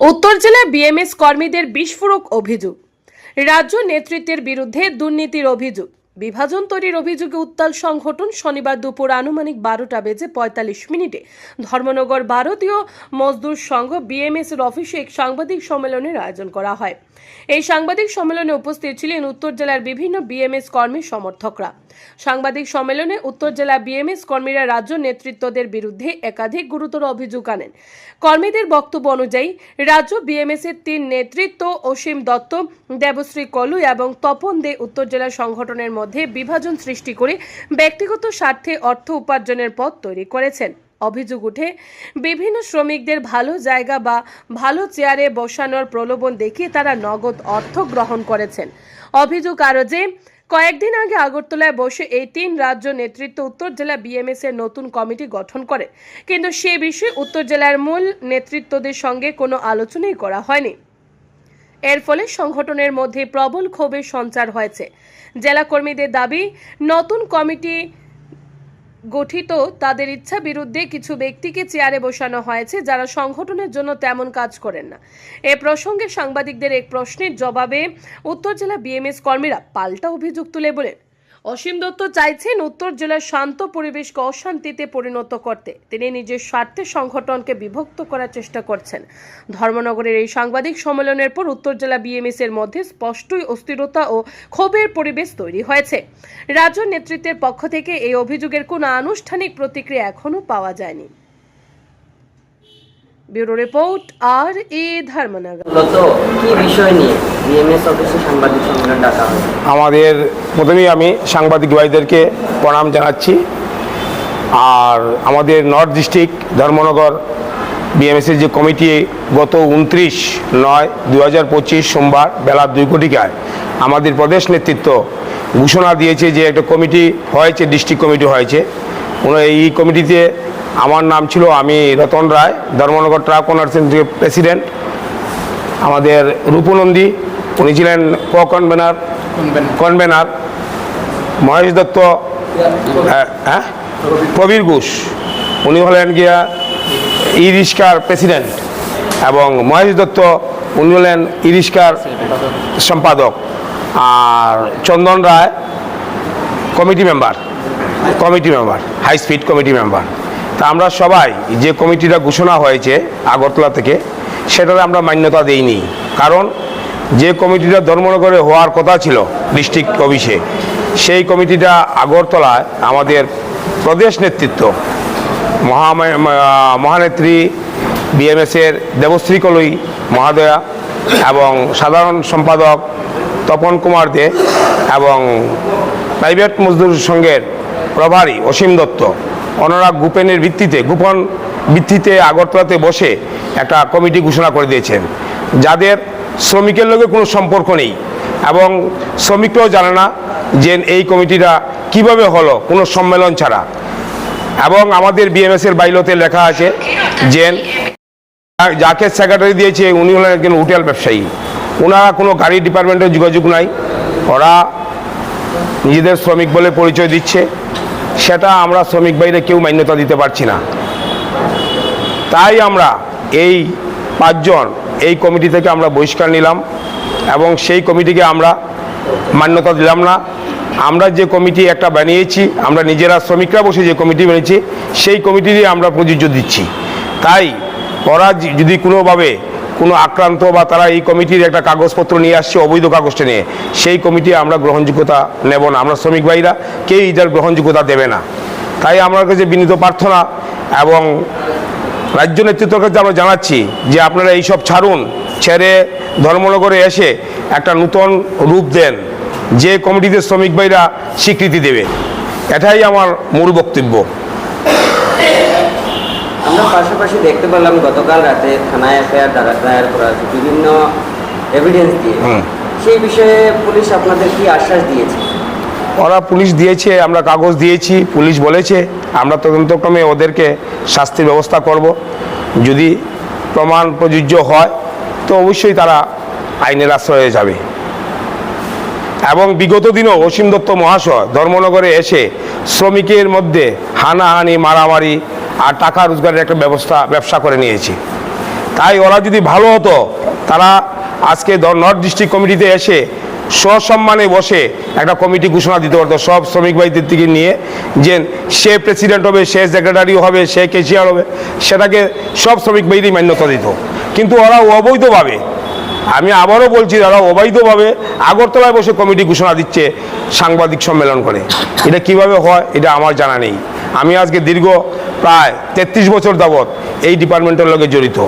উত্তর জেলা বিএমএস কর্মীদের বিস্ফোরক অভিযোগ। রাজ্য নেতৃত্বের বিরুদ্ধে দুর্নীতির অভিযোগ। বিভাজন তৈরির অভিযোগে উত্তাল সংগঠন শনিবার দুপুর আনুমানিক বারোটা বেজে পঁয়তাল্লিশ মিনিটে ধর্মনগর ভারতীয় মজদুর সংঘ বিএমএস এর অফিসে এক সাংবাদিক সম্মেলনের আয়োজন করা হয়। এই সাংবাদিক সম্মেলনে উপস্থিত ছিলেন উত্তর জেলার বিভিন্ন বিএমএস কর্মী সমর্থকরা। সাংবাদিক সম্মেলনে উত্তর জেলা বিএমএস কর্মীরা রাজ্য নেতৃত্বদের বিরুদ্ধে একাধিক গুরুতর অভিযোগ আনেন। কর্মীদের বক্তব্য অনুযায়ী, রাজ্য বিএমএস এর তিন নেতৃত্ব অসীম দত্ত, দেবশ্রী কলু এবং তপন দে উত্তর জেলা সংগঠনের মধ্যে বিভাজন সৃষ্টি করে ব্যক্তিগত স্বার্থে অর্থ উপার্জনের পথ তৈরি করেছেন। অভিযোগ উঠে, বিভিন্ন শ্রমিকদের ভালো জায়গা বা ভালো চেয়ারে বসানোর প্রলোভন দেখিয়ে তারা নগদ অর্থ গ্রহণ করেছেন। অভিযোগ আরও যে, কয়েকদিন আগে আগরতলায় বসে এই তিন রাজ্য নেতৃত্ব উত্তর জেলা বিএমএস এর নতুন কমিটি গঠন করে। কিন্তু সে বিষয়ে উত্তর জেলার মূল নেতৃত্বদের সঙ্গে কোনো আলোচনাই করা হয়নি। এর ফলে সংগঠনের মধ্যে প্রবল ক্ষোভের সঞ্চার হয়েছে। জেলা কর্মীদের দাবি, নতুন কমিটি গঠিত, তাদের ইচ্ছা বিরুদ্ধে কিছু ব্যক্তিকে চেয়ারে বসানো হয়েছে যারা সংগঠনের জন্য তেমন কাজ করেন না। এ প্রসঙ্গে সাংবাদিকদের এক প্রশ্নের জবাবে উত্তর জেলা বিএমএস কর্মীরা পাল্টা অভিযোগ তুলে বলেন অসীম দত্ত চাইছেন উত্তর জেলার শান্ত পরিবেশকে অশান্তিতে পরিণত করতে। তিনি নিজের স্বার্থে সংগঠনকে বিভক্ত করার চেষ্টা করছেন। ধর্মনগরের এই সাংবাদিক সম্মেলনের পর উত্তর জেলা বিএমএস এর মধ্যে স্পষ্টই অস্থিরতা ও ক্ষোভের পরিবেশ তৈরি হয়েছে। রাজ্য নেতৃত্বের পক্ষ থেকে এই অভিযোগের কোনো আনুষ্ঠানিক প্রতিক্রিয়া এখনও পাওয়া যায়নি। ব্যুরো রিপোর্ট আর এ ধর্মনগর। কি বিষয় নিয়ে বিএমএস অফিসে সাংবাদিক সম্মেলন ডাকা আমাদের প্রথমেই আমি সাংবাদিক ভাইদেরকে প্রণাম জানাচ্ছি। আর আমাদের নর্থ ডিস্ট্রিক্ট ধর্মনগর বিএমএসের যে কমিটি গত উনত্রিশ নয় দু হাজার পঁচিশ সোমবার বেলা দুই কোটিকায় আমাদের প্রদেশ নেতৃত্ব ঘোষণা দিয়েছে যে একটা কমিটি হয়েছে ডিস্ট্রিক্ট কমিটি হয়েছে। ওনার এই কমিটিতে আমার নাম ছিল আমি Ratan Roy Dharmanagar truck owners president আমাদের রূপনন্দী উনি ছিলেন ক কনভেনার। কনভেনার মহেশ দত্ত হ্যাঁ, হ্যাঁ প্রবীর ঘোষ উনি হলেন গিয়া ই রিস্কার প্রেসিডেন্ট এবং মহেশ দত্ত উনি হলেন ই রিস্কার সম্পাদক। আর Chandan Roy committee member. Committee member high speed committee member তা আমরা সবাই যে কমিটিটা ঘোষণা হয়েছে আগরতলা থেকে, সেটাতে আমরা মান্যতা দেইনি। কারণ যে কমিটিটা ধর্মনগরে হওয়ার কথা ছিল ডিস্ট্রিক্ট অফিসে, সেই কমিটিটা আগরতলায় আমাদের প্রদেশ নেতৃত্ব, মহামা- মা- মহানেত্রী বিএমএসের দেবশ্রী কলই মহাদয়া এবং সাধারণ সম্পাদক তপন কুমার দে এবং প্রাইভেট মজদুর সংঘের প্রভারী অসীম দত্ত। অনুরাগ গুপেনের ভিত্তিতে, গোপন ভিত্তিতে আগরতলাতে বসে একটা কমিটি ঘোষণা করে দিয়েছেন। যাদের শ্রমিকের লগে কোনো সম্পর্ক নেই এবং শ্রমিকরাও জানে না যে এই কমিটিটা কীভাবে হলো, কোনো সম্মেলন ছাড়া। এবং আমাদের বিএমএস এর বাইলতে লেখা আছে যে, যাকে সেক্রেটারি দিয়েছে উনি হলেন একজন হোটেল ব্যবসায়ী। ওনারা কোনো গাড়ি ডিপার্টমেন্টের যোগাযোগ নাই। ওরা নিজেদের শ্রমিক বলে পরিচয় দিচ্ছে। সেটা আমরা শ্রমিক বাইরে কেউ মান্যতা দিতে পারছি না। তাই আমরা এই পাঁচজন এই কমিটি থেকে আমরা বহিষ্কার নিলাম এবং সেই কমিটিকে আমরা মান্যতা দিলাম না। আমরা যে কমিটি একটা বানিয়েছি, আমরা নিজেরা শ্রমিকরা বসে যে কমিটি বানিয়েছি, সেই কমিটিরই আমরা প্রযোজ্য দিচ্ছি। তাই ওরা যদি কোনোভাবে কোনো আক্রান্ত বা তারা এই কমিটির একটা কাগজপত্র নিয়ে আসছে, অবৈধ কাগজটা নিয়ে, সেই কমিটি আমরা গ্রহণযোগ্যতা নেব না। আমরা শ্রমিক ভাইরা কেউ এটার গ্রহণযোগ্যতা দেবে না। তাই আমার কাছে বিনীত প্রার্থনা এবং রাজ্য নেতৃত্বের কাছে আমরা জানাচ্ছি যে আপনারা এইসব ছাড়ুন, ছেড়ে ধর্মনগরে এসে একটা নূতন রূপ দেন, যে কমিটিতে শ্রমিক ভাইরা স্বীকৃতি দেবে। এটাই আমার মূল বক্তব্য। আমরা পাশাপাশি দেখতে পেলাম গতকাল রাতে থানায় এফআইআর দায়ের করা বিভিন্ন এভিডেন্স দিয়ে। সেই বিষয়ে পুলিশ আপনাদের কি আশ্বাস দিয়েছে? ওরা পুলিশ দিয়েছে আমরা কাগজ দিয়েছি পুলিশ বলেছে আমরা তদন্তক্রমে ওদেরকে শাস্তির ব্যবস্থা করব। যদি প্রমাণ প্রযোজ্য হয় তো অবশ্যই তারা আইনের আশ্রয়ে যাবে। এবং বিগত দিনও অসীম দত্ত মহাশয় ধর্মনগরে এসে শ্রমিকের মধ্যে হানাহানি মারামারি আর টাকা রোজগারের একটা ব্যবস্থা, ব্যবসা করে নিয়েছি। তাই ওরা যদি ভালো হতো, তারা আজকে নর্থ ডিস্ট্রিক্ট কমিটিতে এসে সসম্মানে বসে একটা কমিটি ঘোষণা দিতে পারতো সব শ্রমিক ভাইদের থেকে নিয়ে, যে সে প্রেসিডেন্ট হবে, সে সেক্রেটারি হবে, সে কেশিয়ার হবে, সেটাকে সব শ্রমিক ভাইদেরই মান্যতা দিত। কিন্তু ওরা অবৈধভাবে, আমি আবারও বলছি তারা অবৈধভাবে আগরতলায় বসে কমিটি ঘোষণা দিচ্ছে সাংবাদিক সম্মেলন করে। এটা কীভাবে হয়, এটা আমার জানা নেই। আমি আজকে দীর্ঘ প্রায় তেত্রিশ বছর যাবৎ এই ডিপার্টমেন্টের লগে জড়িত।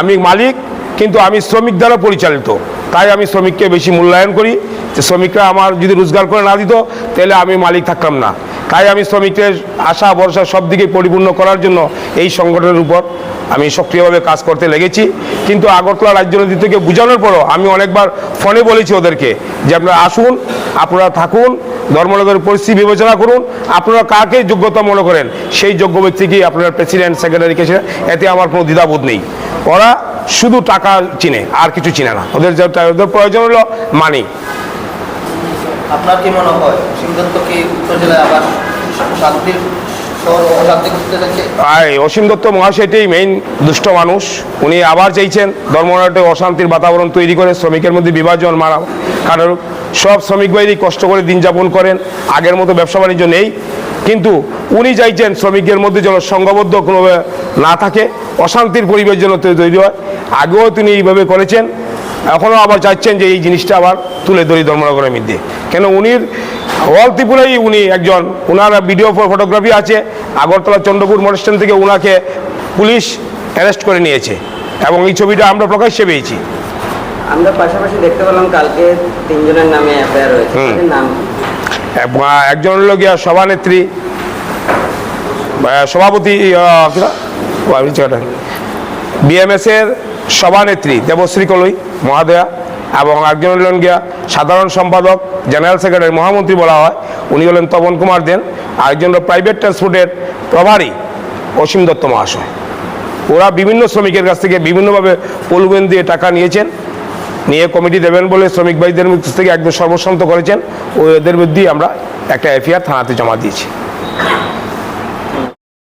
আমি মালিক, কিন্তু আমি শ্রমিক দ্বারা পরিচালিত। তাই আমি শ্রমিককে বেশি মূল্যায়ন করি। যে শ্রমিকরা আমার যদি রোজগার করে না দিত, তাহলে আমি মালিক থাকতাম না। তাই আমি শ্রমিকদের আশা, ভরসা সব দিকে পরিপূর্ণ করার জন্য এই সংগঠনের উপর আমি সক্রিয়ভাবে কাজ করতে লেগেছি, কিন্তু আগরতলা রাজ্যনীতি থেকে বোঝানোর পরও আমি অনেকবার ফোনে বলেছি ওদেরকে যে আপনারা আসুন, আপনারা থাকুন, ধর্মনগরের পরিস্থিতি বিবেচনা করুন, আপনারা কাকে যোগ্যতা মনে করেন, সেই যোগ্য ব্যক্তিকেই আপনার প্রেসিডেন্ট সেক্রেটারিকে এতে আমার কোনো দ্বিধাবোধ নেই। ওরা শুধু টাকা চিনে, আর কিছু চিনে না। ওদের ওদের প্রয়োজন হলো মানি আপনার কি মনে হয় সিংদত্ত কি উত্তর জেলায় আবার শান্তির আর অসীম দত্ত মহাশয়টাই মেইন দুষ্ট মানুষ। উনি আবার চাইছেন ধর্মনাটে অশান্তির বাতাবরণ তৈরি করে শ্রমিকের মধ্যে বিভাজন মারা কারণ সব শ্রমিক বাইরেই কষ্ট করে দিন যাপন করেন, আগের মতো ব্যবসা বাণিজ্য নেই। কিন্তু উনি চাইছেন শ্রমিকদের মধ্যে যেন সংঘবদ্ধ কোনোভাবে না থাকে, অশান্তির পরিবেশ যেন তৈরি হয়। আগেও তিনি এইভাবে করেছেন, এখনও আবার চাচ্ছেন যে এই জিনিসটা আবার তুলে ধরি ধর্মনগরের মধ্যে। কেন উনির অল ত্রিপুরাই উনি একজন ওনার ভিডিও ফটোগ্রাফি আছে আগরতলা চন্দ্রপুর মোটর থেকে ওনাকে পুলিশ অ্যারেস্ট করে নিয়েছে। এবং এই ছবিটা আমরা প্রকাশ্যে পেয়েছি। আমরা পাশাপাশি দেখতে পেলাম কালকে তিনজনের নামে এফআইআর হয়েছে। নাম? একজন হলো গিয়া সভানেত্রী সভাপতি বিএমএস এর সভানেত্রী দেবশ্রী কলই মহাদয়া এবং একজন হলেন গিয়া সাধারণ সম্পাদক জেনারেল সেক্রেটারি মহামন্ত্রী বলা হয়। উনি হলেন তপন কুমার দেন আরেকজন প্রাইভেট ট্রান্সপোর্টের প্রভারী অসীম দত্ত মহাশয়। ওরা বিভিন্ন শ্রমিকের কাছ থেকে বিভিন্নভাবে পলুবেন দিয়ে টাকা নিয়েছেন, নিয়ে কমিটি দেবেন বলে শ্রমিক ভাইদের থেকে একদম সর্বসন্ত করেছেন। ও এদের বিরুদ্ধেই আমরা একটা এফআইআর থানাতে জমা দিয়েছি।